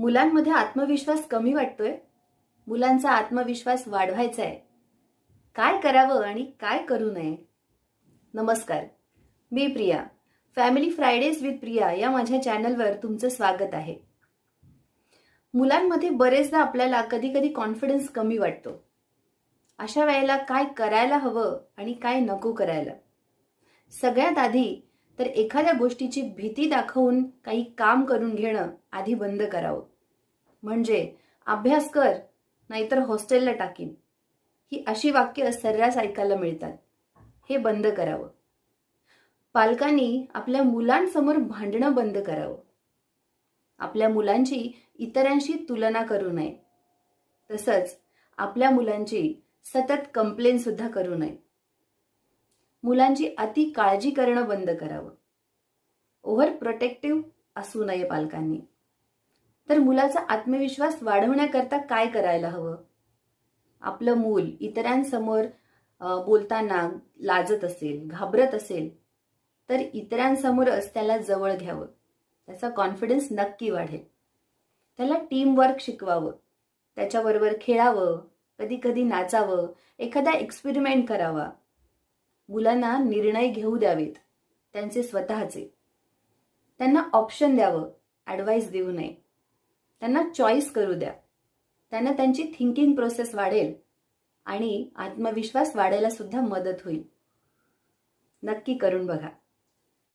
मुलांमध्ये आत्मविश्वास कमी वाटतोय. मुलांचा आत्मविश्वास वाढवायचा आहे काय करावं आणि काय करू नये? नमस्कार. मी Priya. Family Fridays with Priya या माझ्या चॅनलवर तुमचं स्वागत आहे. मुलांमध्ये बरेचदा आपल्याला कधी कधी कॉन्फिडन्स कमी वाटतो. अशा वेळेला काय करायला हवं आणि काय नको करायला? सगळ्यात आधी तर एखाद्या गोष्टीची भीती दाखवून काही काम करून घेणं आधी बंद करावं. म्हणजे अभ्यास कर नाहीतर हॉस्टेलला टाकीन. ही अशी वाक्य सर्रास ऐकायला मिळतात. हे बंद करावं. पालकांनी आपल्या मुलांसमोर भांडणं बंद करावं. आपल्या मुलांची इतरांशी तुलना करू नये. तसंच आपल्या मुलांची सतत कंप्लेन सुद्धा करू नये. मुलांची अति काळजी करणं बंद करावं. ओव्हर प्रोटेक्टिव्ह असू नये पालकांनी. तर मुलाचा आत्मविश्वास वाढवण्याकरता काय करायला हवं? आपलं मूल इतरांसमोर बोलताना लाजत असेल घाबरत असेल तर इतरांसमोरच त्याला जवळ घ्यावं. त्याचा कॉन्फिडन्स नक्की वाढेल. त्याला टीमवर्क शिकवावं. त्याच्याबरोबर खेळावं कधी कधी नाचावं एखादा एक्सपेरिमेंट करावा. मुलांना निर्णय घेऊ द्यावेत त्यांचे स्वतःचे. त्यांना ऑप्शन द्यावं ॲडवाईस देऊ नये. त्यांना चॉईस करू द्या. त्यांना त्यांची थिंकिंग प्रोसेस वाढेल आणि आत्मविश्वास वाढायला सुद्धा मदत होईल. नक्की करून बघा.